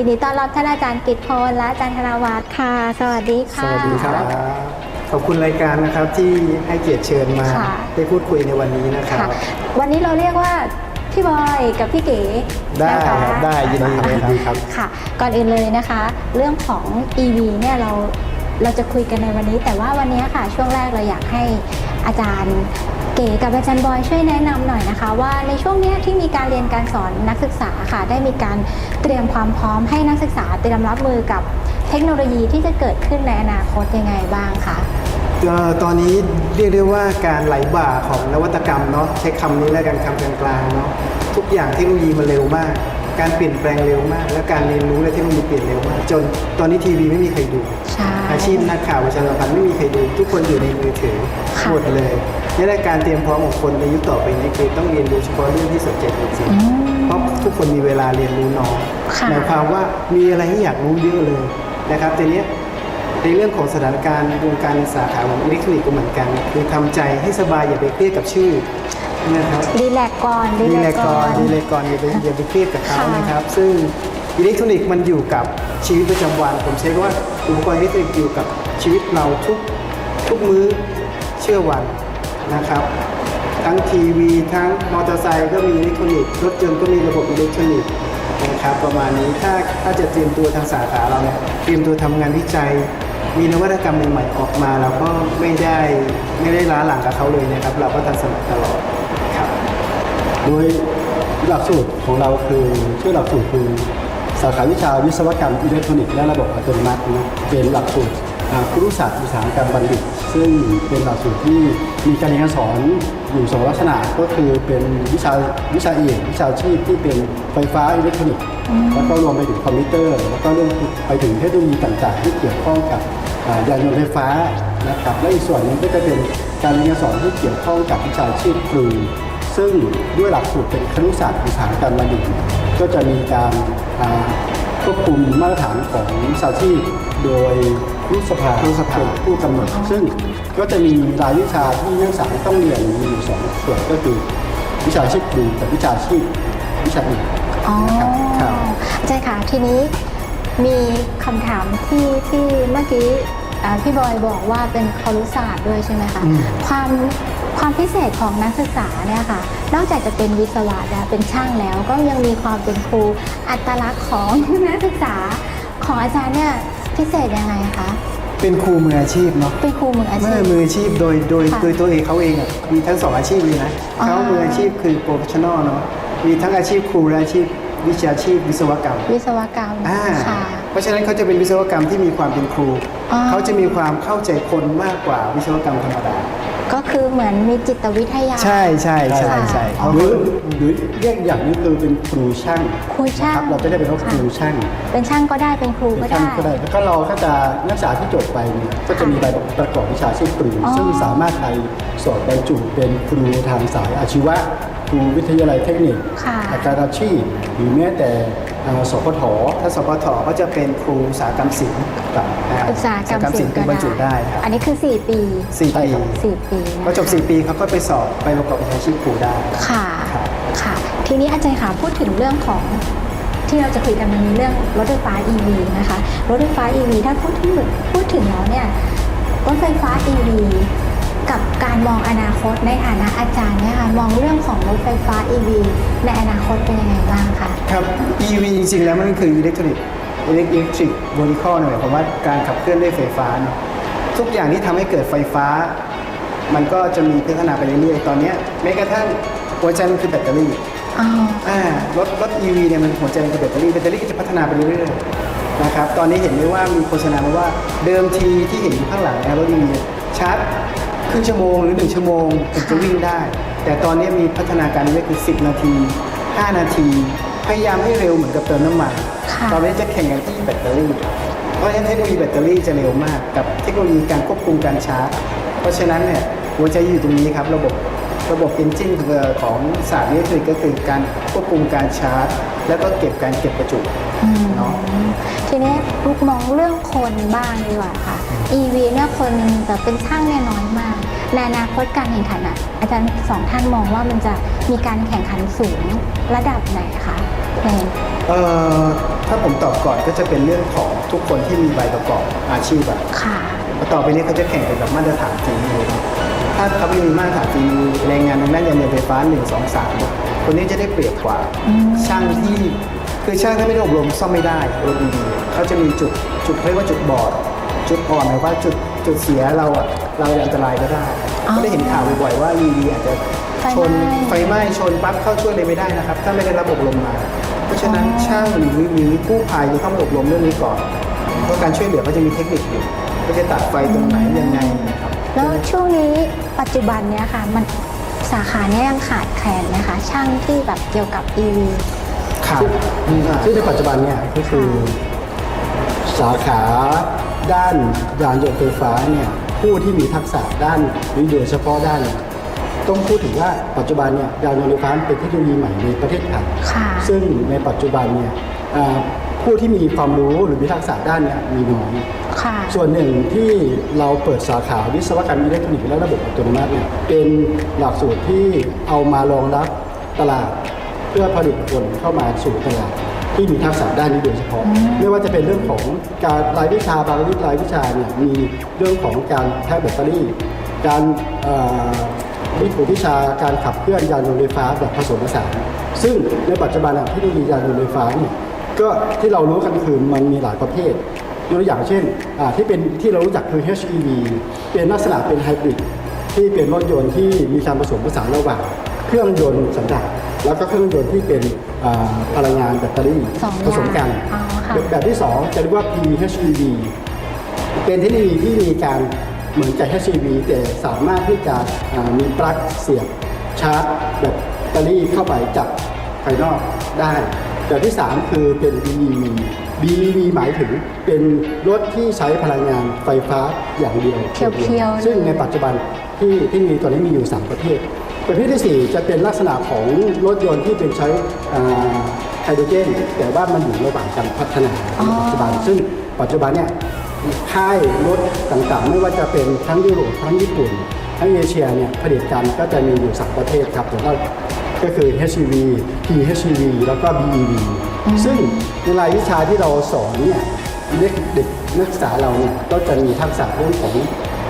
ยินดีต้อนรับท่านอาจารย์กิตพลและอาจารย์ธนวัฒน์ค่ะ สวัสดีสค่ะวัสดีครับ ขอบคุณรายการนะครับที่ให้เกียรติเชิญมาค่ะ ได้พูดคุยในวันนี้นะครับค่ะวันนี้เราเรียกว่าพี่บอยกับพี่เก๋ได้นะคะครับได้ยินดีเลยครับ ค่ะ ก่อนอื่นเลยนะคะ เรื่องของ EV เนี่ยเราเราจะคุยกันในวันนี้ แต่ว่าวันนี้ค่ะช่วงแรกเราอยากให้อาจารย์ เก๋กับอาจารย์บอยช่วยแนะนำหน่อยนะคะว่าในช่วงเนี้ยที่มีการเรียนการสอนนักศึกษาค่ะ ได้มีการเตรียมความพร้อมให้นักศึกษาเตรียมรับมือกับเทคโนโลยีที่จะเกิดขึ้นในอนาคตยังไงบ้างคะก็ตอนนี้เรียกได้ว่าการไหลบ่าของนวัตกรรมเนาะใช้คำนี้แล้วกันคำกลางๆเนาะทุกอย่างเทคโนโลยีมันเร็วมาก การเปลี่ยนแปลงเร็วมาก และการเรียนรู้และเทคโนโลยีเปลี่ยนเร็วมาก จนตอนนี้ทีวีไม่มีใครดูใช่ อาชีพนักข่าวประชาสัมพันธ์ไม่มีใครดูทุกคนอยู่ในมือถือค่ะหมดเลยนี่แหละการเตรียมพร้อมของคนในยุคต่อไปนี้คือต้องเรียนรู้เฉพาะเรื่องที่สนใจจริงอืๆมเพราะทุกคนมีเวลาเรียนรู้น้อยค่ะหมายความว่ามีอะไรที่อยากรู้เยอะเลยนะครับแต่เนี้ยในเรื่องของสถานการณ์วงการสาขาของอิเล็กทรอนิกส์ก็เหมือนกัน คือทำใจให้สบายอย่าไปเครียดกับชื่อนะครับรีแลกซ์ก่อนดีแเลยก่อนซ์ดีเลยก่อนอย่าไปอย่าไปเครียดกับเขาค่ะนะครับ ซึ่งอิเล็กทรอนิกส์มันอยู่กับ ชีวิตประจำวัน ผมใช้ว่าอุปกรณ์อิเล็กทรอนิกส์อยู่กับชีวิตเราทุกทุกมื้อเชื่อวันนะครับ ทั้งทีวีทั้งมอเตอร์ไซค์ก็มีอิเล็กทรอนิกส์รถยนต์ก็มีระบบอิเล็กทรอนิกส์นะครับประมาณนี้ถ้าถ้าจะเตรียมตัวทางสาขาเราเนี่ยเตรียมตัวทำงานวิจัย มีนวัตกรรมใหม่ๆออกมาเราก็ไม่ได้ไม่ได้ล้าหลังกับเขาเลยนะครับ เราก็ทันสมัยตลอดครับโดยหลักสูตรของเราคือชื่อหลักสูตรคือ สาขาวิชาวิศวกรรมอิเล็กทรอนิกส์และระบบอัตโนมัตินะเป็นหลักสูตรครุศาสตร์อุตสาหกรรมบัณฑิต ซึ่งเป็นหลักสูตรที่มีการเรียนการสอนอยู่สองลักษณะก็คือเป็นวิชาวิชาเอกวิชาชีพที่เป็นไฟฟ้าอิเล็กทรอนิกส์แล้วก็รวมไปถึงคอมพิวเตอร์ แล้วก็เรื่องไปถึงเทคโนโลยีต่างๆ ที่เกี่ยวข้องกับยานยนต์ไฟฟ้านะครับและอีกส่วนหนึงก็จะเป็นการเรียนการสอนที่เกี่ยวข้องกับวิชาชีพครู ซึ่งด้วยหลักสูตรเป็นครุศาสตร์อุตสาหกรรมบัณฑิตก็จะมีการอ่าควบคุมมาตรฐานของวิชาชีพโดยครุสภาครุสภาเป็นผู้กำหนด ซึ่งก็จะมีรายวิชาที่นักศึกษาต้องเรียนมีอยู่สองส่วนก็คือ วิชาชีพครูกับวิชาชีพวิชาอื่นอ๋อนะครับครับใช่ค่ะทีนี้มีคำถามที่ที่เมื่อกี้อ่าพี่บอยบอกว่าเป็นครุศาสตร์ด้วยใช่ไหมคะอืมความ ความพิเศษของนักศึกษาเนี่ยค่ะ นอกจากจะเป็นวิศวะแล้วเป็นช่างแล้ว ก็ยังมีความเป็นครูอัตลักษณ์ของนักศึกษาของอาจารย์เนี่ยพิเศษยังไงคะเป็นครูมืออาชีพเนาะเป็นครูมืออาชีไม่พมืออาชีพโดยโดยค่ะโดยตัวเองเขาเองอะมีทั้งสองอาชีพเลยนะอ๋อเขามืออาชีพคือโปรเฟชชั่นอลเนาะมีทั้งอาชีพครูและอาชีพวิชาชีพวิศวกรรม วิศวกรรมอ่าค่ะเพราะฉะนั้นเขาจะเป็นวิศวกรรมที่มีความเป็นครูอ๋อเขาจะมีความเข้าใจคนมากกว่าวิศวกรรมธรรมดาก็ คือเหมือนมีจิตวิทยา ใช่ใช่ใช่ค่ะใช่อ๋อหรือหรือเรียกอย่างนี้คือเป็นครูช่างครูช่างนะครับเราจะได้เป็นว่าครูช่าง เป็นช่างก็ได้เป็นครูก็ช่างได้ก็ได้แล้วก็เราก็จะนักศึกษาที่จบไปเนี่ยก็จะมีใบประกอบวิชาชีพครูอ๋อซึ่งสามารถไปสอบบรรจุเป็นครูทางสายอาชีวะ ครูวิทยาลัยเทคนิคค่ะอาการอาชีพหรือแม้แต่อ่าสพทถ้าสพทก็จะเป็นครูอุตสาหกรรมศิลป์กับาอุตสาหกรรมศิลป์เป็นบรรจุได้ครับอันนี้คือ 4 ปีสี่ใช่ปีครับ4ปีนะคะพอจบ 4 ปีเขาก็ไปสอบไปประกอบวิชาชีพครูได้ค่ะครับค่ะ ทีนี้อาจารย์ค่ะพูดถึงเรื่องของที่เราจะคุยกันวันนี้เรื่องรถไฟฟ้า EV นะคะ รถไฟฟ้า EV ถ้าพูดถึงพูดถึงแล้วเนี่ยรถไฟฟ้า EV กับการมองอนาคตในฐานะอาจารย์เนี่ยค่ะมองเรื่องของรถไฟฟ้า EV ในอนาคตเป็นยังไงบ้างคะครับ EV จริงๆแล้วมันคืออิเล็กทรอนิกส์อิเล็กทริกโวลิคอลหมายความว่าการขับเคลื่อนด้วยไฟฟ้าเนอะทุกอย่างที่ทำให้เกิดไฟฟ้า มันก็จะมีพัฒนาไปเรื่อยๆ ตอนเนี้ยแม้กระทั่งหัวใจมันคือแบตเตอรี่อ๋ออ่ารถรถ EV เนี่ยมันหัวใจมันคือแบตเตอรี่แบตเตอรี่ก็จะพัฒนาไปเรื่อยๆนะครับตอนนี้เห็นได้ว่ามีโฆษณามาว่าเดิมทีที่เห็นอยู่ข้างหลังนะรถ EV ชาร์จ ครึ่งชั่วโมงหรือ 1 ชั่วโมงถึงจะวิ่งได้ แต่ตอนนี้มีพัฒนาการเรื่อยๆคือ 10 นาที 5 นาที พยายามให้เร็วเหมือนกับเติมน้ำมันค่ะตอนนี้จะแข่งกันที่แบตเตอรี่ เพราะฉะนั้นเทคโนโลยีแบตเตอรี่จะเร็วมาก กับเทคโนโลยีการควบคุมการชาร์จ เพราะฉะนั้นเนี่ยหัวใจอยู่ตรงนี้ครับระบบระบบเอนจินของศาสตร์อิเล็กทรอนิกส์ก็คือการควบคุมการชาร์จ แล้วก็เก็บการเก็บประจุอืมเนาะทีนี้ลูกมองเรื่องคนบ้างดีกว่าค่ะ EV เนี่ยคนจะเป็นช่างเนี่ยน้อยมาก ในอนาคตการแข่งขันอะอาจารย์สองท่านมองว่ามันจะมีการแข่งขันสูงระดับไหนคะในเอ่อถ้าผมตอบก่อนก็จะเป็นเรื่องของทุกคนที่มีใบประกอบอาชีพอะค่ะ ต่อไปนี้เขาจะแข่งกันแบบมาตรฐานฝีมือถ้าเขาไม่มีมาตรฐานฝีมือแรงงานทางด้านยานยนต์ไฟฟ้า1 2 3 คนนี้จะได้เปรียบกว่า ช่างที่คือช่างที่ไม่ได้อบรมซ่อมไม่ได้รถดีๆเขาจะมีจุดจุดเรียกว่าจุดบอด จุดอ่อนหมายว่าจุดจุดเสียเราอะเราอันตรายก็ได้อ๋อก็ได้เห็นข่าวบ่อยๆว่าวีดีอาจจะไฟชนไหม้ไฟไหม้ชนปั๊บเข้าช่วยเลยไม่ได้นะครับ ถ้าไม่ได้รับอบรมมา เพราะฉะนั้นอ๋อช่างหรือหรือกู้ภัยจะต้องอบรมเรื่องนี้ก่อนเพราะการช่วยเหลือเขาจะมีเทคนิคอยู่ก็จะตัดไฟตรงไหนยังไงนะครับ แล้วช่วงนี้ปัจจุบันเนี้ยค่ะ มันสาขาเนี้ยยังขาดแคลนไหมคะ ช่างที่แบบเกี่ยวกับ EV ขาดซึ่งในปัจจุบันเนี่ยก็คือสาขา ด้านยานยนต์ไฟฟ้าเนี่ยผู้ที่มีทักษะด้านหรือโดยเฉพาะด้านเนี่ยต้องพูดถึงว่าปัจจุบันเนี่ยยานยนต์ไฟฟ้าเป็นเทคโนโลยีใหม่ในประเทศไทยค่ะซึ่งในปัจจุบันเนี่ยอ่าผู้ที่มีความรู้หรือมีทักษะด้านเนี่ยมีน้อยค่ะส่วนหนึ่งที่เราเปิดสาขาวิศวกรรมอิเล็กทรอนิกส์และระบบอัตโนมัติเนี่ยเป็นหลักสูตรที่เอามารองรับตลาด เพื่อผลิตคนเข้ามาสู่ตลาด ที่มีทักษะด้านนี้โดยเฉพาะ ไม่ว่าจะเป็นเรื่องของการรายวิชาบางวิรายวิชาเนี่ยมีเรื่องของการแพ็คแบตเตอรี่ การเอ่อวิถีวิชาการขับเคลื่อนยานยนต์ไฟฟ้าแบบผสมผสาน ซึ่งในปัจจุบันอะเทคโนโลยียานยนต์ไฟฟ้าเนี่ยก็ที่เรารู้กันคือมันมีหลายประเภทยกตัวอย่างเช่นอ่าที่เป็นที่เรารู้จักคือ HEV เป็นลักษณะเป็นไฮบริดที่เป็นรถยนต์ที่มีการผสมผสานระหว่างเครื่องยนต์สันดาป แล้วก็เครื่องยนต์ที่เป็นอ่าพลังงานแบตเตอรี่สองอย่างผสมกันอ๋อค่ะแบบแบบที่สองจะเรียกว่า PHEV เป็นเทคโนโลยีที่มีการเหมือนกับ HEV แต่สามารถที่จะอ่ามีปลั๊กเสียบชาร์จแบตเตอรี่เข้าไปจากภายนอกได้แบบที่ 3 คือเป็น BEV BEV หมายถึงเป็นรถที่ใช้พลังงานไฟฟ้าอย่างเดียวเพียวๆซึ่งเลยในปัจจุบันที่ที่มีตอนนี้มีอยู่ 3 ประเภท ประเภทที่ 4 จะเป็นลักษณะของรถยนต์ที่เป็นใช้อ่าไฮโดรเจน แต่ว่ามันอยู่ระหว่างการพัฒนาในปัจจุบัน ซึ่งปัจจุบันเนี่ยค่ายรถต่างๆ ไม่ว่าจะเป็นทั้งยุโรปทั้งญี่ปุ่น ทั้งเอเชียเนี่ยผลิตกันก็จะมีอยู่3ประเทศครับแต่ว่าก็คือ HEV PHEV แล้วก็ BEV ซึ่งในรายวิชาที่เราสอนเนี่ยเด็กเด็กนักศึกษาเราเนี่ยก็จะมีทักษะเรื่องของ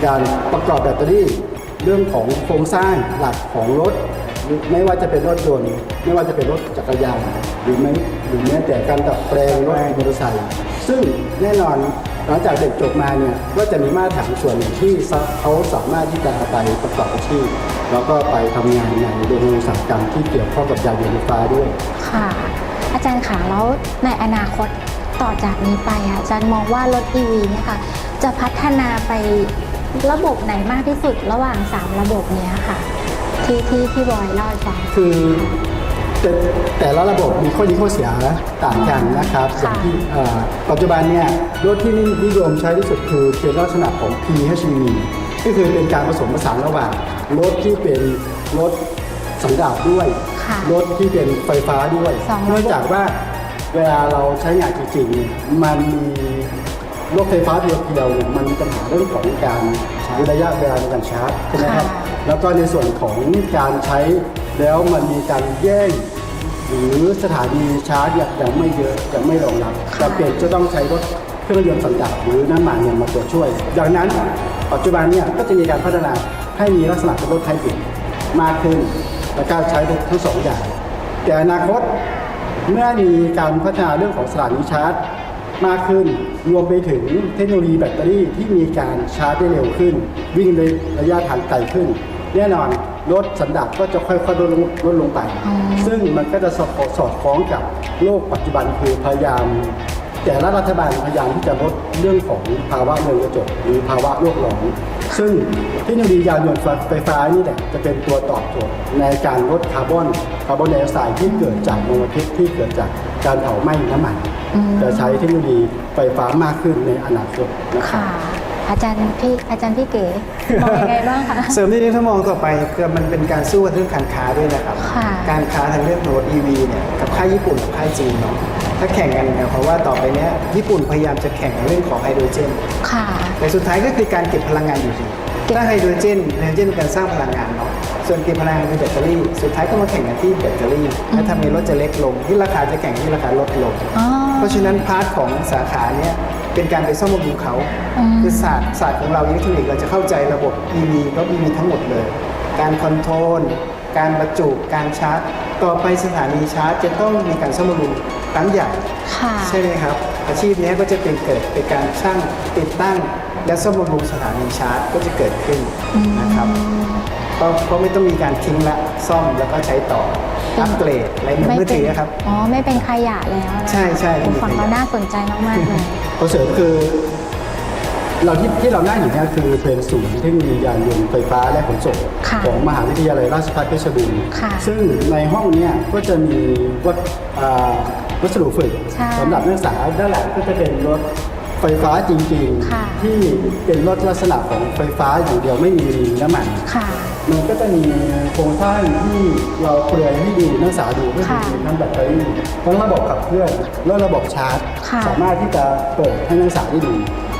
การประกอบแบตเตอรี่ เรื่องของโครงสร้างหลักของรถ ไม่ว่าจะเป็นรถยนต์ไม่ว่าจะเป็นรถจักรยานหรือไม่หรือแม้แต่การดัดแปลงรถมอเตอร์ไซค์ซึ่งแน่นอนหลังจากเด็กจบมาเนี่ยก็จะมีมาตรฐานส่วนหนึ่งที่เขาสามารถที่จะไปประกอบอาชีพแล้วก็ไปทำงานในโรงงานอุตสาหกรรมที่เกี่ยวข้องกับยานยนต์ไฟฟ้าด้วยค่ะ อาจารย์ขาแล้วในอนาคตต่อจากนี้ไปอะอาจารย์มองว่ารถ EV เนี่ยค่ะจะพัฒนาไป ระบบไหนมากที่สุดระหว่าง 3 ระบบเนี้ยค่ะ ที่ที่ที่บอยเล่าให้ฟัง คือแต่แต่ละระบบมีข้อดีข้อเสียต่างกันนะครับอค่ะย่างที่เอ่อปัจจุบันเนี่ยรถที่นิยมใช้ที่สุดคือเป็นลักษณะของ PHEV ก็คือเป็นการผสมผสานระหว่างรถที่เป็นรถสันดาปด้วย ค่ะรถที่เป็นไฟฟ้าด้วยสองระบบ เนื่องจากว่าเวลาเราใช้งานจริงๆเนี่ยมันมี รถไฟฟ้าเพียวๆเนี่ยมันมีปัญหาเรื่องของการใช้ระยะเวลาในการชาร์จใช่ไหมครับค่ะแล้วก็ในส่วนของการใช้แล้วมันมีการแย่งหรือสถานีชาร์จเนี่ยยังไม่เยอะยังไม่รองรับค่ะจำเป็นจะต้องใช้รถเครื่องยนต์สันดาปหรือน้ำมันเนี่ยมาตัวช่วย ดังนั้นปัจจุบันเนี่ยก็จะมีการพัฒนาให้มีลักษณะเป็นรถไฮบริดมากขึ้น และการใช้ทั้งสองอย่าง แต่อนาคตเมื่อมีการพัฒนาเรื่องของสถานีชาร์จ มากขึ้น รวมไปถึงเทคโนโลยีแบตเตอรี่ที่มีการชาร์จได้เร็วขึ้น วิ่งในระยะทางไกลขึ้น แน่นอนรถสันดาปก็จะค่อยๆลดลงลดลงไปอ๋อซึ่งมันก็จะสอดสอดคล้องกับโลกปัจจุบันคือพยายาม แต่ละรัฐบาลพยายามที่จะลดเรื่องของภาวะเรือนกระจกหรือภาวะโลกร้อนซึ่งเทคโนโลยียานยนต์ไฟฟ้านี่แหละจะเป็นตัวตอบโจทย์ในการลดคาร์บอนคาร์บอนไดออกไซด์ที่เกิดจากมลพิษที่เกิดจากการเผาไหม้น้ำมันอืม จะใช้เทคโนโลยีไฟฟ้ามากขึ้นในอนาคตนะครับค่ะอาจารย์พี่อาจารย์พี่เก๋มองยังไงบ้างคะเสริมนิดนึงถ้ามองต่อไปคือมันเป็นการสู้กันเรื่องการค้าด้วยนะครับค่ะการค้าทางเรื่องรถ EV เนี่ยกับค่ายญี่ปุ่นกับค่ายจีนเนาะถ้าแข่งกันเนี่ยเพราะว่าต่อไปเนี้ยญี่ปุ่นพยายามจะแข่งในเรื่องของไฮโดรเจนค่ะแต่สุดท้ายก็คือการเก็บพลังงานอยู่ดีเก็บถ้าไฮโดรเจนไฮโดรเจนเป็นการสร้างพลังงานเนาะส่วนเก็บพลังงานคือแบตเตอรี่ สุดท้ายก็มาแข่งกันที่แบตเตอรี่และทำให้รถจะเล็กลงที่ราคาจะแข่งที่ราคาลดลงอ๋อ เพราะฉะนั้นพาร์ทของสาขาเนี้ยเป็นการไปซ่อมบำรุงเขาอืมคือศาสตร์ศาสตร์ของเราอิเล็กทรอนิกส์เราจะเข้าใจระบบ EV ก็ EV ทั้งหมดเลย การคอนโทรลการบรรจุการชาร์จ ต่อไปสถานีชาร์จจะต้องมีการซ่อมบำรุงครั้งใหญ่ค่ะใช่ไหมครับ อาชีพเนี้ยก็จะเป็นเกิดเป็นการช่างติดตั้ง และซ่อมบำรุงสถานีชาร์จก็จะเกิดขึ้นนะครับก็ก็ไม่ต้องมีการทิ้งละซ่อมแล้วก็ใช้ต่อ อัปเกรดอะไรเหมือนมือถือครับอ๋อไม่เป็นขยะแล้วนะคะใช่ใช่โอ้ฟังไม่เป็นขยะแล้วน่าสนใจมากๆเลยข้อเสริมคือเราที่ที่เรานั่งอยู่เนี่ยคือเป็นศูนย์เทคโนโลยียานยนต์ไฟฟ้าและขนส่งค่ะของมหาวิทยาลัยราชภัฏเพชรบูรณ์ค่ะซึ่งในห้องเนี่ยก็จะมีวัดอ่าวัสดุฝึกใช่สำหรับนักศึกษาด้านหลังก็จะเป็นรถไฟฟ้าจริงค่ะๆที่เป็นรถลักษณะของไฟฟ้าอย่างเดียวไม่มีน้ำมันค่ะ มันก็จะมีโครงสร้างที่เราเปลือยให้ดูนักศึกษาดูก็คือค่ะทั้งแบตเตอรี่ทั้งระบบขับเคลื่อนและระบบชาร์จ ค่ะสามารถที่จะเปิดให้นักศึกษาได้ดู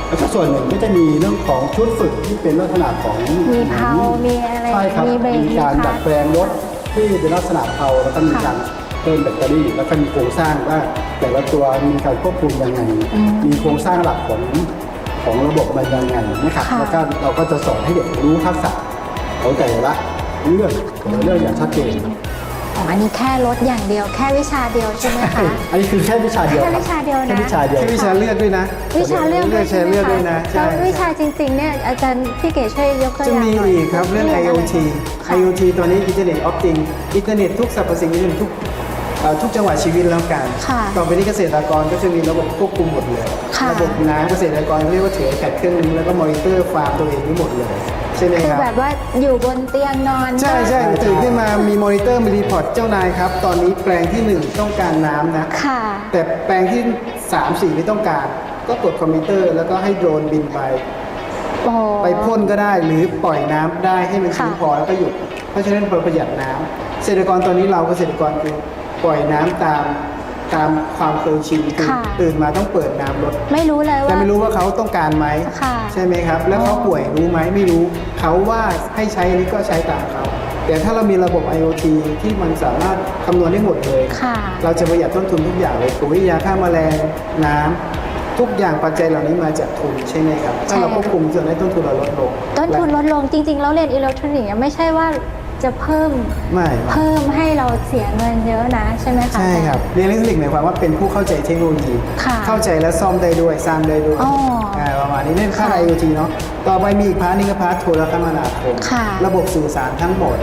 แล้วก็ส่วนหนึ่งก็จะมีเรื่องของชุดฝึกที่เป็นลักษณะของมีเพามีอะไรใช่ครับมีเบรกมีการมีคลัดัตดช์แปลงรถที่เป็นลักษณะเพาแล้วก็มีค่ะการเพิ่มแบตเตอรี่ แล้วก็มีโครงสร้างว่าแต่ละตัวมีการควบคุมยังไงอืมมีโครงสร้างหลักของของระบบมันยังไงนะครับค่ะ แล้วก็เราก็จะสอนให้เด็กรู้ทักษะ ของแต่ละเรื่องแต่ละเรื่องอย่างชัดเจนอ๋ออันนี้แค่รถอย่างเดียวแค่วิชาเดียวใช่ไหมคะ อันนี้คือแค่วิชาเดียวแค่ครับวิชาเดียวนะแค่วิชาเดียวใช้วิชาเลือกด้วยนะ วิชาเลือกเลือกใช้เลือกด้วยนะแล้ใช่ววิชาจริงๆเนี่ยอาจารย์พี่เก๋ช่วยยกตัวอจะย่างมีหน่อยอีกครับเรื่องะไ IoT ค่ะ IoT ตอนนี้ Internet of Things อินเทอร์เน็ตทุกสรรพสิ่งทุกเอ่อ ทุกจังหวะชีวิตแล้วกันค่ะต่อไปนี้เกษตรกรก็จะมีระบบควบคุมหมดเลยค่ะระบบน้ำเกษตรกรเรียกว่าถือแผ่นเครื่องนึงแล้วก็มอนิเตอร์ฟาร์มตัวเองทั้งหมดเลยใช่ไหมคือครับแบบว่าอยู่บนเตียงนอน ใช่ใช่ก็ตื่นขึ้นมามีมอนิเตอร์มีรีพอร์ตเจ้านายครับ ตอนนี้แปลงที่หนึ่งต้องการน้ำนะค่ะแต่แปลงที่ 3 4 ไม่ต้องการ ก็กดคอมพิวเตอร์แล้วก็ให้โดรนบินไปโอ้ไปพ่นก็ได้หรือปล่อยน้ำได้ให้มันค่ะชื้นพอแล้วก็หยุดเพราะฉะนั้นเราประหยัดน้ำเกษตรกรตอนนี้เราเกษตรกรคือ ปล่อยน้ำตามตามความเคยชินคือค่ะ ตื่นมาต้องเปิดน้ำรถ ไม่รู้เลยแต่ว่า ไม่รู้ว่าเขาต้องการไหมค่ะ ใช่ไหมครับ แล้วเขาป่วยรู้ไหมไม่รู้ เขาว่าให้ใช้อันนี้ก็ใช้ตามเขา แต่ถ้าเรามีระบบ IoT ที่มันสามารถคำนวณได้หมดเลย ค่ะ เราจะประหยัดต้นทุนทุกอย่างเลยปุ๋ยยาฆ่าแมลงน้ำทุกอย่างปัจจัยเหล่านี้มาจากทุนใช่ไหมครับ ถ้าเราใช่ ควบคุมจนให้ต้นทุนเราลดลงต้นทุนลดลงจริงๆ แล้วเรียนอิเล็กทรอนิกส์เนี่ยไม่ใช่ว่า จะเพิ่มไม่เพิ่มให้เราเสียเงินเยอะนะใช่ไหมคะใช่ครับเรียนอิเล็กทรอนิกส์หมายความว่าเป็นผู้เข้าใจเทคโนโลยีค่ะเข้าใจและซ่อมได้ด้วยสร้างได้ด้วยอ๋ออ่าประมาณนี้เล่นค่าค่ะ IoT เนาะต่อไปมีอีกพาร์ทหนึงก็พาร์ทโทรคมนาคมค่ะระบบสื่อสารทั้งหมด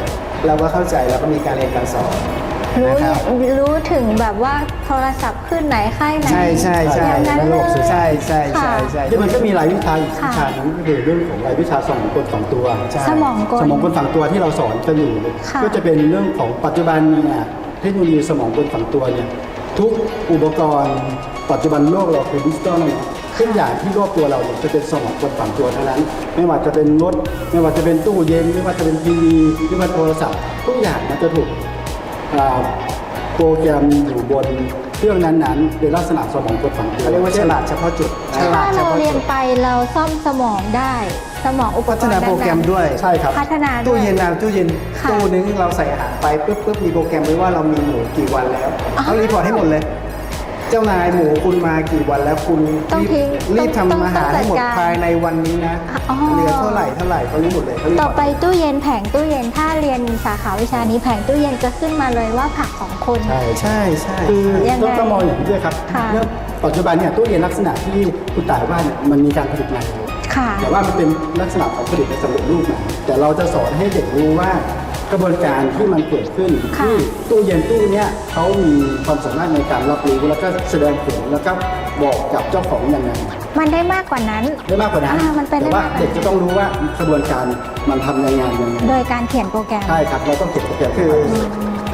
เราก็เข้าใจแล้วก็มีการเรียนการสอน รู้นะครับ รู้ถึงแบบว่าโทรศัพท์ขึ้นไหนค่ายไหนใช่ใช่ใช่อย่างนั้นระเลบบสื่ย อสาร ใช่ใช่ใช่ค่ะใช่ที่มันก็มีรายวิชาอีกค่ะวิชาหนึงก็คือเรื่องของรายวิชาสมองกลฝังตัวใช่สมองกลสมองกลฝังตัวที่เราสอนกันอยู่ค่ะ ก็จะเป็นเรื่องของปัจจุบันเนี่ยเทคโนโลยีสมองกลฝังตัวเนี่ยทุกอุปกรณ์ ปัจจุบันโลกเราคือดิจิตอลนะทุกอย่างที่รอบตัวเราเนี่ยจะเป็นสมองกลฝังตัวทั้งนั้น ไม่ว่าจะเป็นรถ ไม่ว่าจะเป็นตู้เย็น ไม่ว่าจะเป็นทีวีไม่ว่าโทรศัพท์ทุกอย่างมันจะถูกอ่า โปรแกรมอยู่บนเครื่องนั้นๆเป็นลักษณะสมองกลฝังตัวเขาเรียกว่าฉลาดเฉพาะจุดฉลาถ้าดเฉเราพาะเรียนจุดไปเราซ่อมสมองได้ สมองอุปกรพัณ์ฒนาโปรแกรมด้วยใช่ครับ พัฒนาด้ตู้วย เย็นนะตู้เย็นค่ะตู้นึงเราใส่อาหารไปปุ๊บปุ๊บมีโปรแกรมไว้ว่าเรามีหมูกี่วันแล้วอ๋อเขารีพอร์ตให้หมดเลย เจ้านายหมูคุณมากี่วันแล้วคุณต้องทิ้งรีบต้องทำอาหารให้หมดต้องจัดการภายในวันนี้นะอ๋อ เหลือเท่าไหร่เท่าไหร่เขารู้หมดเลยเขารีพต่ออร์ตไปตู้เย็นแผงตู้เย็นถ้าเรียนสาขาวิชานี้แผงตู้เย็นจะขึ้นมาเลยว่าผักของคุณใช่ ใช่ใช่คือยังไงต้องต้องมองอย่างนี้ด้วยครับค่ะเรื่องปัจจุบันเนี่ยตู้เย็นลักษณะที่คุณต่ายว่าเนี่ยมันมีการผลิตใหม่ ค่ะ แต่ว่ามันเป็นลักษณะของผลิตในสำเร็จรูปใหม่แต่เราจะสอนให้เด็กรู้ว่า กระบวนการที่มันเกิดขึ้นค่ะที่ตู้เย็นตู้เนี้ยเขามีความสามารถในการรับรู้แล้วก็แสดงผลแล้วก็บอกกับเจ้าของยังไงมันได้มากกว่านั้น ได้มากกว่านั้นอ่ามันเป็นแต่ว่าได้มากกว่าเด็กจะต้องรู้ว่ากระบวนการมันทำยังไงยังไงโดยการเขียนโปรแกรม ใช่ครับเราต้องเก็บโปรแกรมคือไว้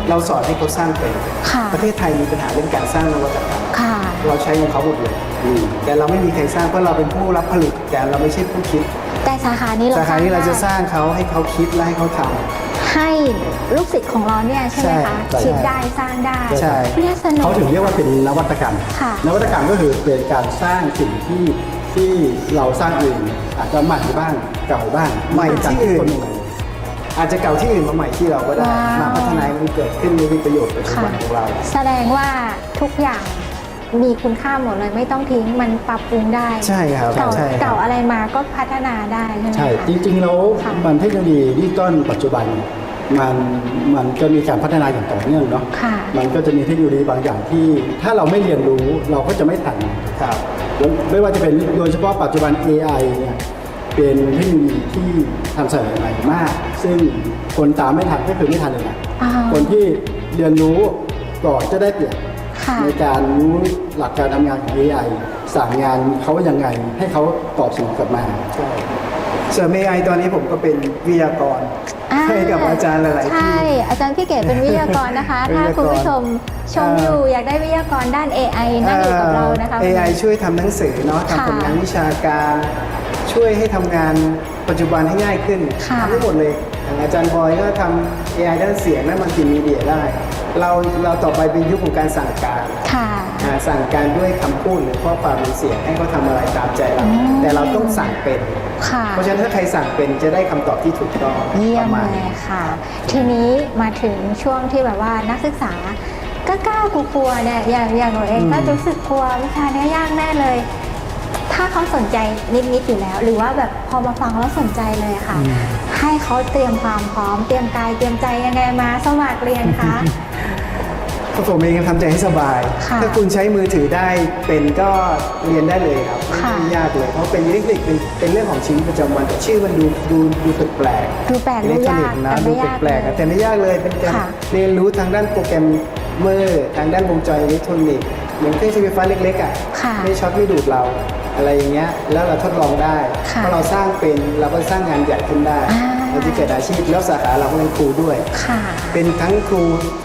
เราสอนให้เขาสร้างเป็น ค่ะ ประเทศไทยมีปัญหาเรื่องการสร้างนวัตกรรมค่ะ เราใช้ของเขาหมดเลย อืม แต่เราไม่มีใครสร้างเพราะเราเป็นผู้รับผลิต แต่เราไม่ใช่ผู้คิดแต่สาขานี้เราสาขานี้เราจะสได้ร้างเขาให้เขาคิดและให้เขาทำ ให้ลูกศิษย์ของเราเนี่ยใช่ไหมคะใช่คิดได้สร้างได้ใช่ เนี่ยสนุก เขาถึงเรียกว่าเป็นนวัตกรรม ค่ะ นวัตกรรมก็คือเป็นการสร้างสิ่งที่ที่เราสร้างเองอาจจะใหม่บ้างเก่าบ้างใหม่ที่อื่นคนใหม่ อาจจะเก่าที่อื่นมาใหม่ที่เราก็ได้ ว้าว มาพัฒนาให้มันเกิดขึ้นมีประโยชน์ปัจจุค่ะบันของเรา แสดงว่าทุกอย่างมีคุณค่าหมดเลยไม่ต้องทิ้งมันปรับปรุงได้ใช่ครับเก่าใช่ครับ เก่าอะไรมาก็พัฒนาได้ใช่ไหมใช่ คะ จริงๆแล้วค่ะมันเทคโนโลยีดิจิตอลปัจจุบัน มันมันก็มีการพัฒนาอย่างต่อเนื่องเนาะค่ะมันก็จะมีเทคโนโลยีบางอย่างที่ ถ้าเราไม่เรียนรู้เราก็จะไม่ทันครับไม่ว่าจะเป็นโดยเฉพาะปัจจุบัน AI เนี่ยเป็นเทคโนโลยีที่ทันสมัยใหม่มาก ซึ่งคนตามไม่ทันก็คือไม่ทันเลยนะอ่าคนที่เรียนรู้ก่อนจะได้เปรียบค่ะในการรู้หลักการทำงานของ AI สั่งงานเขายังไง ให้เขาตอบสนองกลับมาใช่ส่วน AI ตอนนี้ผมก็เป็นวิทยากรอ่า ให้กับอาจารย์หลายๆที่ ใช่ อาจารย์พี่เก๋เป็นวิทยากรนะคะ วิทากรถ้ายคุณผู้ชมชมอ่าอยู่อยากได้วิทยากรด้าน AI นั่งอยู่กับเรานะคะ เอ่อ AI ช่วยทำหนังสือเนาะค่ะทำผลงานวิชาการ ช่วยให้ทำงานปัจจุบันให้ง่ายขึ้นค่ะ ทำได้หมดเลยอย่างอาจารย์บอยก็ทำ AI ด้านเสียงและมัลติมีเดียได้ เราเราต่อไปเป็นยุคของการสั่งการค่ะ อ่าสั่งการด้วยคำพูดหรือข้อความเป็นเสียงให้เขาทำอะไรตามใจเราอืมแต่เราต้องสั่งเป็น ค่ะ เพราะฉะนั้นถ้าใครสั่งเป็นจะได้คำตอบที่ถูกต้องเยี่ยปมระมาณเลยนี้ค่ะ ทีนี้มาถึงช่วงที่แบบว่านักศึกษาก็กล้ากลัวๆเนี่ยอย่างอย่างหนูเองก็รู้สึกกลัววิชาเนี้ยยากแน่เลย ถ้าเขาสนใจนิดๆอยู่แล้ว หรือว่าแบบพอมาฟังแล้วสนใจเลยอะค่ะ ให้เขาเตรียมความพร้อมเตรียมกายเตรียมใจยังไงมาสมัครเรียนคะ ก็ผมเองทำใจให้สบาย ค่ะถ้าคุณใช้มือถือได้เป็นก็เรียนได้เลยครับไม่ค่ะ ไม่ยากเลย เพราะเป็นอิเล็กทรอนิกส์เป็นเป็นเรื่องของชีวิตประจำวันแต่ชื่อมันดูดูดูแปลกๆ ดูแปลกอิดูเล็กทรอนิยากกส์นะแต่ดูไม่ยากแปลกๆเลอะย แต่ไม่ยากเลยเป็นการค่ะ เรียนรู้ทางด้านโปรแกรมเมอร์ ทางด้านวงจรอิเล็กทรอนิกส์เหมือนเครื่องใช้ไฟฟ้าเล็กๆอะค่ะ ไม่ช็อตไม่ดูดเรา อะไรอย่างเงี้ยแล้วเราทดลองได้ค่ะเพราะเราสร้างเป็นเราก็สร้างงานใหญ่ขึ้นได้อ่า เราจะเกิดอาชีพแล้วสาขาเราก็เป็นครูด้วย ค่ะ เป็นทั้งครู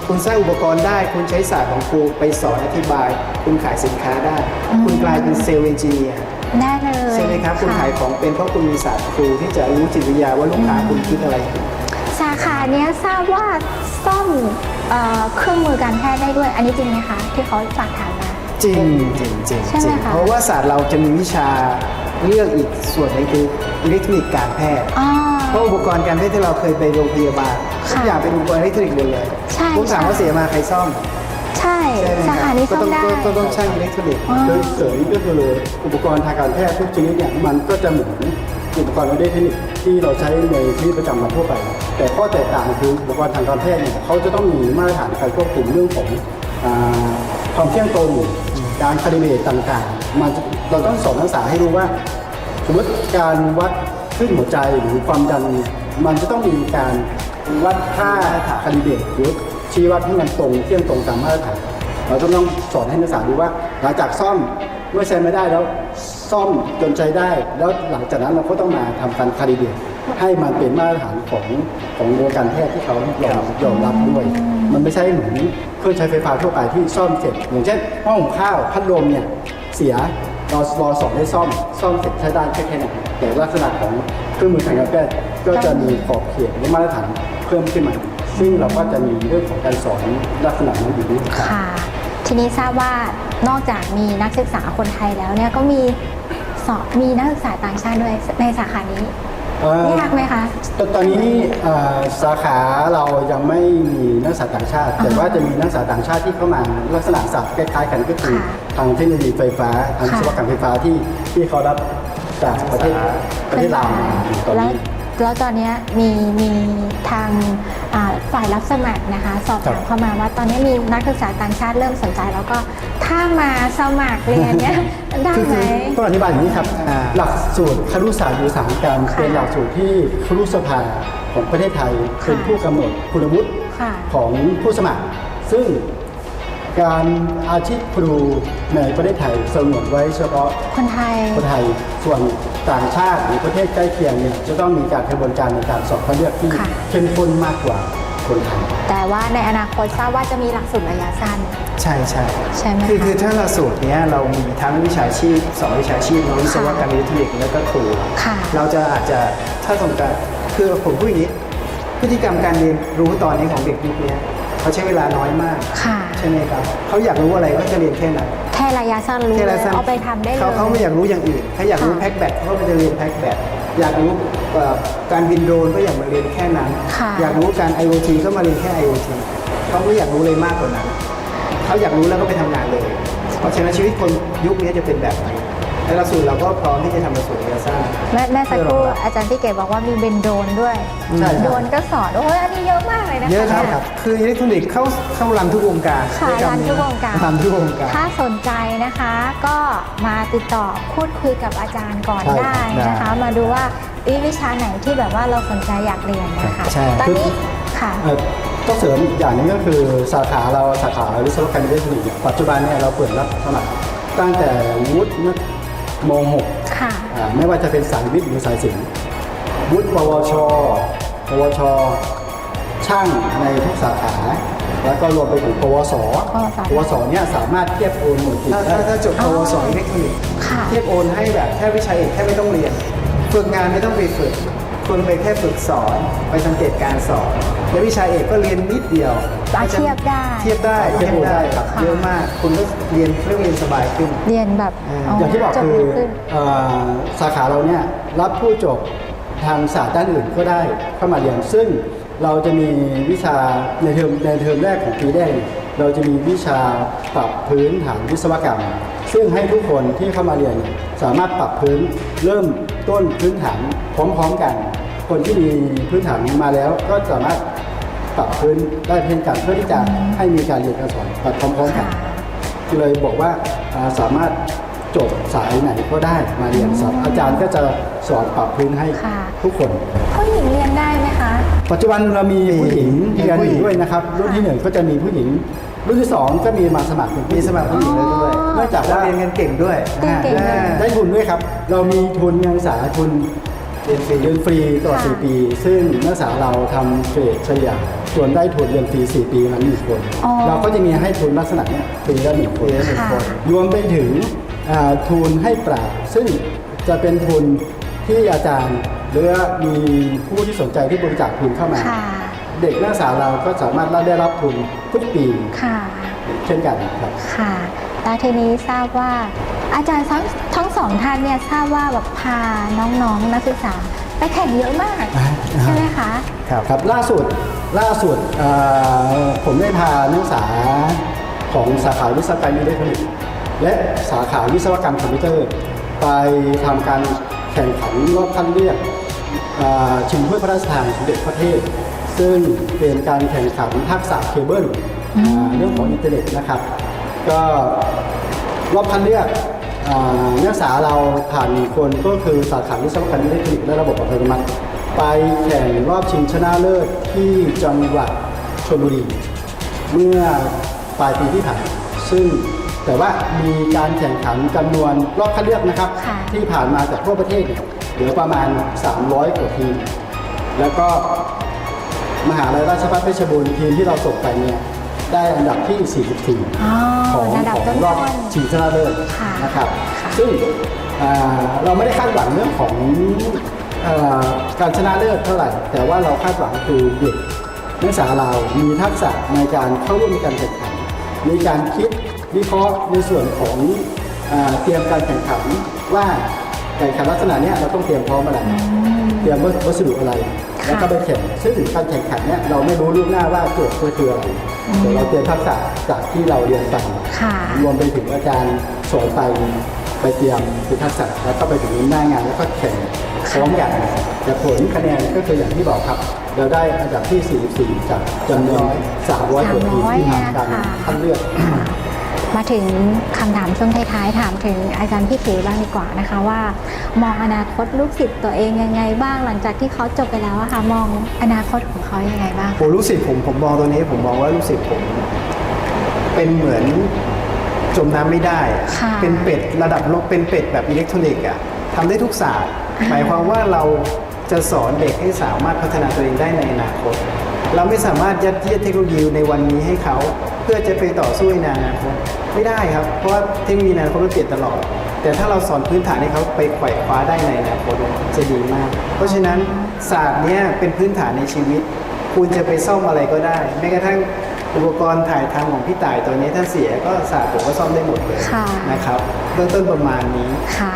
คุณสร้างอุปกรณ์ได้ คุณใช้ศาสตร์ของครูไปสอนอธิบาย คุณขายสินค้าได้ อืม คุณกลายเป็นเซลล์เอนจิเนียร์ได้เลยใช่ไหมครับคุณะขายของเป็นเพราะคุณมีศาสตร์ครูที่จะรู้จิตวิทยาว่าลูกค้าคุณคิดอะไรอยู่ สาขาเนี้ยทราบว่าซ่อมเอ่อเครื่องมือการแพทย์ได้ด้วย อันนี้จริงไหมคะ ที่เขาฝากถามมา จริงจริงจริงใช่ไหมจริงคะเพราะว่าศาสตร์เราจะมีวิชาเลือกอีกส่วนหนึงคืออิเล็กทรอนิกส์การแพทย์อ๋อเพราะอุปกรณ์การแพทย์ที่เราเคยไปโรงพยาบาลทุกค่ะอย่างเป็นอุปกรณ์อิเล็กทรอนิกส์หมดเลยใช่ผมถามใช่ ว่าเสียมาใครซ่อมใช่ใช่ไหมสาคขารับนี้ก็ซ่อต้มองได้ ก็ก็ต้องช่างอิเล็กทรอนิกส์อ๋อ โดยเสริมก็คืออุปกรณ์ทางการแพทย์ทุกชนิดเนี่ยมันก็จะเหมือนอุปกรณ์ทางด้านเทคนิคที่เราใช้ในชีวิตประจำวันทั่วไป แต่ข้อแตกต่างคืออุปกรณ์ทางการแพทย์เนี่ยเขาจะต้องมีมาตรฐานการควบคุมเรื่องของอ่าความเที่ยงตรง การคาลิเบตต่างๆมันเราต้องสอนนักศึกษาให้รู้ว่า สมมติการวัดขึ้นหัวใจหรือความดันมันจะต้องมีการวัดค่าคาลิเบตหรือชี้วัดให้มันตรงเที่ยงตรงตามมาตรฐานเราต้องต้องสอนให้นักศึกษาดูว่า หลังจากซ่อมเมื่อใช้ไม่ได้แล้วซ่อมจนใช้ได้ แล้วหลังจากนั้นเราก็ต้องมาทำการคาลิเบต ให้มันเป็นมาตรฐานของของวงการแพทย์ที่เขายอมยอมรับด้วย มันไม่ใช่เหมือนเครื่องใช้ไฟฟ้าทั่วไปที่ซ่อมเสร็จ อย่างเช่นห้องหุงข้าวพัดลมเนี่ยเสียเรารอสอนให้ซ่อมซ่อมเสร็จใช้ได้แค่แค่ไหนแต่ลักษณะของเครื่องมือทางการแพทย์ก็จะมีขอบเขตและมาตรฐานเพิ่มขึ้นมา ซึ่งเราก็จะมีเรื่องของการสอนลักษณะนั้นอยู่ด้วยค่ะ ทีนี้ทราบว่านอกจากมีนักศึกษาคนไทยแล้วเนี่ยก็มีสอบมีนักศึกษาต่างชาติด้วยในสาขานี้ เอ่อ ยากไหมคะ ตตอนนี้เอ่อสาขาเรายังไม่มีนักศึกษาต่างชาติ แต่ว่าจะมีนักศึกษาต่างชาติที่เข้ามาลักษณะศาสตร์คล้ายๆกันก็คือค่ะทางเทคโนโลยีไฟฟ้าทางค่ะวิศวกรรมไฟฟ้าที่ที่เขารับจากประเทศประเทศลาวมาอยู่ตอนแล้วนี้ แล้วตอนเนี้ยมีมีทางอ่าฝ่ายรับสมัครนะคะ สอบครัถามบเข้ามาว่าตอนนี้มีนักศึกษาต่างชาติเริ่มสนใจ แล้วก็ถ้ามาสมัครเรียนเนี่ยได้คือไหมคือต้องอธิบายอย่างนี้ครับอ่าหลักสูตรครุศาสตร์อุตสาหกรรมค่ะเป็นหลักสูตรที่ครุสภาของประเทศไทยค่ะเป็นผู้กำหนดคุณวุฒิค่ะของผู้สมัคร ซึ่งการอาชีพครูในประเทศไทยสงวนไว้เฉพาะคนไทยคนไทยส่วน ต่างชาติหรือประเทศใกล้เคียงเนี่ยจะต้องมีการกระบวนการในการสอบคัดเลือกที่ค่ะ เข้มข้นมากกว่าคนไทยแต่ว่าในอนาคตทราบว่าจะมีหลักสูตรระยะสั้น ใช่ใช่ใช่ไหมคือคะคือถ้าหลักสูตรเนี้ยเรามีทั้งวิชาชีพสองวิชาชีพเนอะวิศวกรรมอิเล็กทรอนิกส์แล้วก็ครู ค่ะ เราจะอาจจะถ้าสงการคือผมพูดอย่างนี้ พฤติกรรมการเรียนรู้ตอนนี้ของเด็กยุคเนี้ยเขาใช้เวลาน้อยมาก ค่ะ ใช่ไหมครับเขาอยากรู้อะไรก็จะเรียนแค่ไหนแค่ ระยะสั้นรู้แค่เลระยยะสั้นเอาไปทำได้เลย เขาเขาไม่อยากรู้อย่างอื่นเขาอยากรู้ค่ะ แพ็กแบตเขาก็จะเรียนแพ็กแบตอยากรู้เอ่อการบินโดรนก็อยากมาเรียนแค่นั้น ค่ะ อยากรู้การ IoT ก็มาเรียนแค่ IoT เขาไม่อยากรู้เลยมากกว่านั้น เขาอยากรู้แล้วก็ไปทำงานเลยโราะฉะนั้นชีวิตคนยุคนี้จะเป็นแบบไหน ในหลักสูตรเราก็พร้อมที่จะทำหลักสูตรระยะสั้นแม่แม่สักครู่เพื่อรองรับอาจารย์พี่เก๋บอกว่ามีเป็นโดรนด้วยใช่ครับ โดรนก็สอนโอ้ยอันนี้เยอะมากเลยนะคะเยอะครับนี่คืออิเล็กทรอนิกส์เข้าเข้ารันทุกวงการค่ะด้วยรันทุกวงการ รันทุกวงการ ถ้าสนใจนะคะก็มาติดต่อพูดคุยกับอาจารย์ก่อนใช่ได้นะคะ มาดูว่าเอ๊ะวิชาไหนที่แบบว่าเราสนใจอยากเรียนนะคะใช่ ตอนนี้ค่ะ เอ่อต้องเสริมอีกอย่างหนึงก็คือสาขาเราสาขาวิศวกรรมอิเล็กทรอนิกส์เนี่ยปัจจุบันเนี่ยเราเปิดรับสมัครตั้งแต่วุฒิ ม .6 ค่ะอ่าไม่ว่าจะเป็นสายวิทย์หรือสายศิลป์วุฒิปวช ปวช ช่างในทุกสาขา แล้วก็รวมไปถึงปวส ปวสเนี่ยสามารถเทียบโอนหน่วยกิจถ้าได้ถ้าถ้าจบปวสอิเล็กทรอนิกส์ค่ะเทียบโอนให้แบบแค่วิชาเอกแค่ไม่ต้องเรียน ฝึกงานไม่ต้องไปฝึก คุณไปแค่ฝึกสอนไปสังเกตการสอนแล้ววิชาเอกก็เรียนนิดเดียวอะเทียบได้ เทียบได้เทียบได้ครับเยอะมาก คุณก็เรียนเรื่องเรียนสบายขึ้น เรียนแบบอย่างที่บอกจบคือเร็วขึ้น เอ่อสาขาเราเนี่ยรับผู้จบทางศาสตร์ด้านอื่นก็ได้เข้ามาเรียนซึ่งเราจะมีวิชาในเทอมในเทอมแรกของปีแรกเนี่ยเราจะมีวิชาปรับพื้นฐานวิศวกรรม ซึ่งให้ทุกคนที่เข้ามาเรียนเนี่ยสามารถปรับพื้นเริ่มต้นพื้นฐานพร้อมๆกัน คนที่มีพื้นฐานมาแล้วก็สามารถปรับพื้นได้เช่นกันเพื่อที่จะให้มีการเรียนการสอนไปพร้อมๆกันค่ะเลยบอกว่าอ่าสามารถจบสายไหนก็ได้มาเรียนสอนอาจารย์ก็จะสอนปรับพื้นให้ค่ะทุกคนผู้หญิงเรียนได้ไหมคะปัจจุบันเรามีผู้หญิงมีเรียนผู้อหญิงยู่ด้วยนะครับ รุ่นที่หนึ่งก็จะมีผู้หญิง รุ่นที่สองก็มีมาสมัครเป็นผู้หมีญิงสมัครผู้หญิงเลยด้วยอ๋อเนื่องจากแล้วว่าเรียนกันเก่งด้วยเก่งๆอ่าได้ทุนด้วยครับ เรามีทุนการศึกษาทุน เรียนฟรีเรียนฟรีตลอดค่ะ4ปี ซึ่งนักศึกษาเราทำเกรดเฉลี่ยส่วนได้ทุนเรียนฟรี 4 ปีนั้นหนึ่งคน อ๋อเราก็จะมีให้ทุนลักษณะเนี้ยฟรีละหนึ่งคนฟรีละหนึ่งคนรวมไปถึงอ่าทุนให้ปราบซึ่งจะเป็นทุนที่อาจารย์ หรือว่ามีผู้ที่สนใจที่บริจาคทุนเข้ามา ค่ะ เด็กนักศึกษาเราก็สามารถได้รับทุนทุกปีค่ะ เช่นกันครับ ค่ะ แล้วทีนี้ทราบว่า อาจารย์ทั้งทั้งสองท่านเนี่ยทราบว่าแบบพาน้องๆนักศึกษา ไปแข่งเยอะมากอ่าใช่ไหมคะ ครับครับล่าสุดล่าสุดเอ่อผมได้พานักศึกษาของสาขาวิศวกรรมอิเล็กทรอนิกส์และสาขาวิศวกรรมคอมพิวเตอร์ ไปทำการแข่งขันรอบคัดเลือกเอ่อชิงถ้วยพระราชทานสมเด็จพระเทพซึ่งเป็นการแข่งขันทักษะเคเบิลอ่าเรื่องของอินเทอร์เน็ตนะครับ ก็รอบคัดเลือกอ่า นักศึกษาเราผ่านคนก็คือสาขาวิศวกรรมอิเล็กทรอนิกส์และระบบอัตโนมัติ ไปแข่งรอบชิงชนะเลิศที่จังหวัดชลบุรีเมื่อปลายปีที่ผ่านมาซึ่งแต่ว่ามีการแข่งขันจำนวนรอบคัดเลือกนะครับค่ะที่ผ่านมาจากทั่วประเทศเนี่ยเหลือประมาณ 300 กว่าทีม แล้วก็มหาลัยราชภัฏเพชรบูรณ์ทีมที่เราส่งไปเนี่ย ได้อันดับที่ 44อ๋อของระดับของต้นๆรอบชิงชนะเลิศค่ะนะครับ ค่ะ ซึ่งอ่าเราไม่ได้คาดหวังเรื่องของเออการชนะเลิศเท่าไหร่ แต่ว่าเราคาดหวังคือเด็กนักศึกษาเรามีทักษะในการเข้าร่วมในการแข่งขัน มีการคิดวิเคราะห์ในส่วนของอาเตรียมการแข่งขันว่าแข่งขันลักษณะเนี้ยเราต้องเตรียมพร้อมอะไร เตรียมวัสดุอะไรค่ะ แล้วก็ไปแข่งซึ่งการแข่งขันเนี้ยเราไม่รู้ล่วงหน้าว่าโจทย์ก็คืออะไรแต่เราเตรียมทักษะจากที่เราเรียนไปค่ะรวมไปถึงอาจารย์สอนไปไปเตรียมเป็นทักษะแล้วก็ไปถึงหน้างานแล้วก็แข่งพร้อมกันแต่ผลคะแนนก็คืออย่างที่บอกครับเราได้อันดับที่ 44 จากจำนวน 300กว่าทีมที่ผ่านการค่ะคัดเลือก มาถึงคำถามช่วงท้ายๆถามถึงอาจารย์พี่เก๋บ้างดีกว่านะคะว่า มองอนาคตลูกศิษย์ตัวเองยังไงบ้างหลังจากที่เขาจบไปแล้วอะค่ะมองอนาคตของเขายังไงบ้างผมรู้สึกผมผมมองตัวนี้ผมมองว่ารู้สึกผม เป็นเหมือนจมน้ำไม่ได้อะค่ะเป็นเป็ดระดับโลกเป็นเป็ดแบบอิเล็กทรอนิกส์อะทำได้ทุกศาสตร์หมายความว่าเราจะสอนเด็กให้สามารถพัฒนาตัวเองได้ในอนาคต เราไม่สามารถยัดเยียดเทคโนโลยีในวันนี้ให้เขาเพื่อจะไปต่อสู้ในอนาคตไม่ได้ครับ เพราะว่าเทคโนโลยีในอนาคตมันเปลี่ยนตลอด แต่ถ้าเราสอนพื้นฐานให้เขาไปไขว่คว้าได้ในอนาคตจะดีมาก เพราะฉะนั้นศาสตร์เนี้ยเป็นพื้นฐานในชีวิต คุณจะไปซ่อมอะไรก็ได้ แม้กระทั่งอุปกรณ์ถ่ายทำของพี่ต่ายตัวนี้ถ้าเสียก็ศาสตร์ผมก็ซ่อมได้หมดเลยค่ะ นะครับเบื้องต้นประมาณนี้ ค่ะ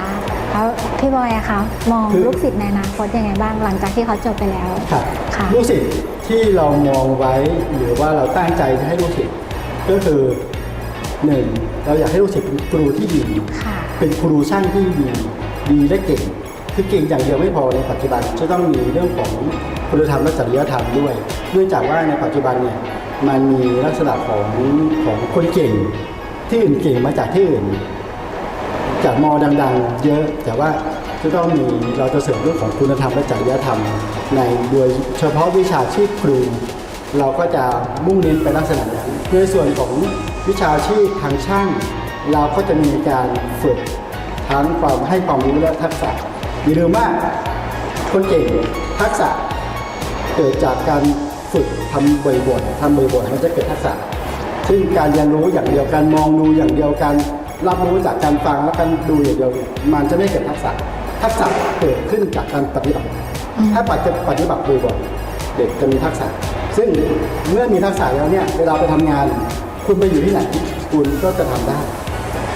แล้วพี่บอยอะคะมองคือ ลูกศิษย์ในอนาคตยังไงบ้างหลังจากที่เขาจบไปแล้ว ครับค่ะ ลูกศิษย์ที่เรามองไว้หรือว่าเราตั้งใจจะให้ลูกศิษย์ ก็คือหนึ่งเราอยากให้ลูกศิษย์เป็นครูที่ดี ค่ะ เป็นครูช่างที่ดีดีและเก่ง คือเก่งอย่างเดียวไม่พอในปัจจุบันจะต้องมีเรื่องของคุณธรรมและจริยธรรมด้วยเนื่องจากว่าในปัจจุบันเนี่ยมันมีลักษณะของของคนเก่ง ที่อื่นเก่งมาจากที่อื่น จากมอดังๆ เยอะแต่ว่าจะต้องมีเราจะเสริมเรื่องของคุณธรรมและจริยธรรม ในโดยเฉพาะวิชาชีพครู เราก็จะมุ่งเน้นไปลักษณะนั้น ในส่วนของวิชาชีพทางช่าง เราก็จะมีการฝึกทั้งความให้ความรู้และทักษะอย่าลืมว่าคนเก่งทักษะเกิดจากการฝึกทำบ่อยๆทำบ่อยๆมันจะเกิดทักษะ ซึ่งการเรียนรู้อย่างเดียวกันมองดูอย่างเดียวกัน รับรู้จากการฟังและการดูอย่างเดียวมันจะไม่เกิดทักษะ ทักษะเกิดขึ้นจากการปฏิบัติ ถ้าปัจจะปฏิบัติบ่อยๆเด็กจะมีทักษะ ซึ่งเมื่อมีทักษะแล้วเนี่ยเวลาไปทำงาน คุณไปอยู่ที่ไหน คุณก็จะทำได้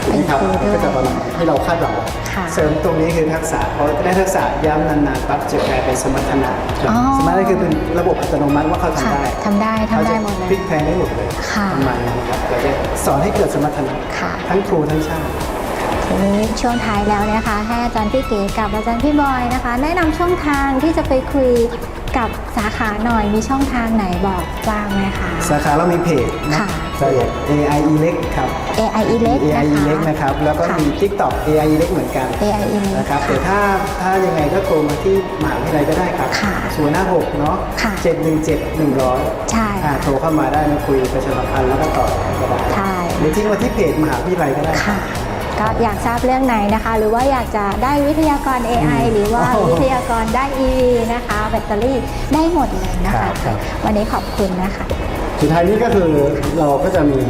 ถูกไหมครับเป็นครูด้วยก็จะประมาณให้เราคาดหวังไว้ค่ะเสริมตรงนี้คือทักษะพอได้ทักษะย้ำนานๆปั๊บจะกลายเป็นสมรรถนะอ๋อสมรรถนะคือเป็นระบบอัตโนมัติว่าเขาทำค่ะได้ทำได้ทำได้หมดเลพลิยกแพลงได้หมดเลยค่ะประมาณนั้นครับเราจะสอนให้เกิดสมรรถนะค่ะทั้งครูทั้งช่างทีนี้ช่วงท้ายแล้วนะคะให้อาจารย์พี่เก๋กับอาจารย์พี่บอยนะคะ แนะนำช่องทางที่จะไปคุย กับสาขาหน่อยมีช่องทางไหนบอกบ้างไหมคะ สาขาเรามีเพจนะค่ะเพจ AI Elect ครับ AI Elect นะ AI คะ Elect นะครับ แล้วก็ค่ะมี TikTok AI Elect เหมือนกัน AI Elect นะครับค่ะแต่ถ้าถ้ายังไงก็โทรมาที่มหาวิทยาลัยก็ได้ครับค่ะศูนย์ห้าหกเนาะค่ะ เจ็ดหนึ่งเจ็ดหนึ่งร้อยใช่ อ่าโทรเข้ามาได้มาคุยประชาสัมพันธ์แล้วก็ตอบก็ได้ใช่หรือทิ้งมาที่เพจมหาวิทยาลัยก็ได้ ค่ะ ก็อยากทราบเรื่องไหนนะคะ หรือว่าอยากจะได้วิทยากร AI หรือว่าโอ้โหวิทยากรด้าน EV นะคะ แบตเตอรี่ได้หมดเลยนะครัคะ บครับ วันนี้ขอบคุณนะคะ สุดท้ายนี้ก็คือเราก็จะมี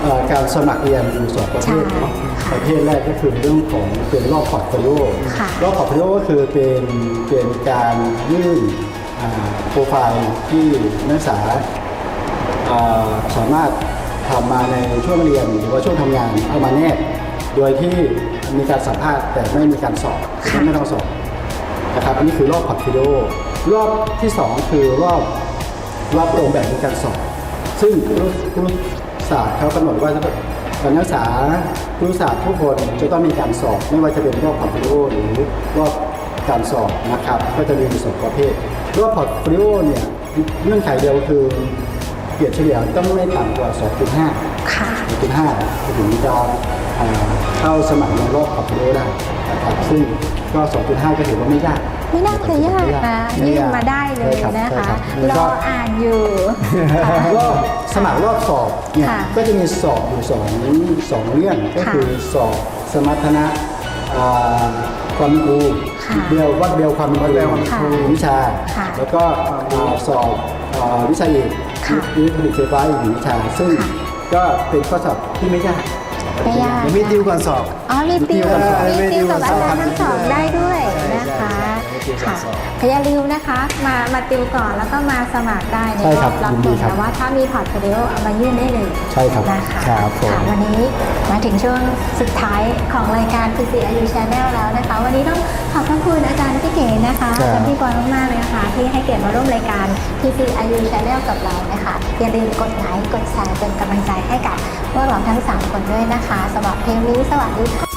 เอ่อการสมัครเรียนอยู่สองประเภทเนาะใช่ค่ะประเภทแรกก็คือเรื่องของเป็นรอบพอร์ตโฟลิโอค่ะ รอบพอร์ตโฟลิโอก็คือเป็นเป็นการยื่นอ่าโปรไฟล์ที่นักศึกษาอ่าสามารถทำมาในช่วงเรียนหรือว่าช่วงทำงานเอามาแนบ โดยที่มีการสัมภาษณ์แต่ไม่มีการสอบค่ะ ไม่ต้องสอบนะครับอันนี้คือรอบพอร์ตโฟลิโอรอบที่2คือรอบรอบตรงแบบในการสอบ ซึ่งครุครุศาสตร์เขากำหนดว่านักศึกษาครุศาสตร์ทุกคนจะต้องมีการสอบ ไม่ว่าจะเป็นรอบพอร์ตโฟลิโอหรือรอบการสอบนะครับก็จะมีอยู่สองประเภทรอบพอร์ตโฟลิโอเนี่ยเงื่อนไขเดียวคือเกรดเฉลี่ยต้องไม่ต่ำกว่า 2.5 ค่ะ2.5ถึงจะอ่า เข้าสมัครในรอบพอร์ตโฟลิโอได้นะครับซึ่งก็ 2.5 ก็ถือว่าไม่ยาก ไม่น่าจะยากนะไม่ยื่นยากมาได้เลยใช่ครับนะใช่คะครับรแล้วก็ออ่านอยู่ค่ะรอบสมัครรอบสอบเนี่ยค่ะก็จะมีสอบอยู่สองสองเรื่องก็ค่ะคือสอบสมรรถนะอ่าความรู้ค่ะเบลวัดเบลความรู้วัดเบลความรู้วิชา ค่ะแล้วก็อ่าสอบอ่าวิชาเอกค่ะวิทยาไฟฟ้าอีกหนึ่งวิชา ซึ่งค่ะ ก็เป็นข้อสอบที่ไม่ยาก ไม่ยากเดี๋ยวมีติวก่อนสอบอ๋อมีติวมีติวมีติวกับมีติวอาจารย์ทั้งสองได้ด้วย ติวก่อค่ะนสอบอย่าลืมนะคะ มามาติวก่อนแล้วก็มาสมัครได้ในใช่รครัอบบรับยินผดีลครับแต่ว่าถ้ามีพอร์ตโฟลิโอเอามายื่นได้เลยใช่ครับนะคะครับผมค่ะวันนี้มาถึงช่วงสุดท้ายของรายการ PCIU Channel แล้วนะคะ วันนี้ต้องขอบพระคุณอาจารย์พี่เก๋นะคะครับอาจารย์พี่บอยมากๆเลยนะคะที่ให้เกียรติมาร่วมรายการ PCIU Channel กับเรานะคะ อย่าลืมกดไลค์กดแชร์เป็นกำลังใจให้กับพวกเราทั้งสามคนด้วยนะคะสำหรับเพลงนี้สวัสดีค่ะ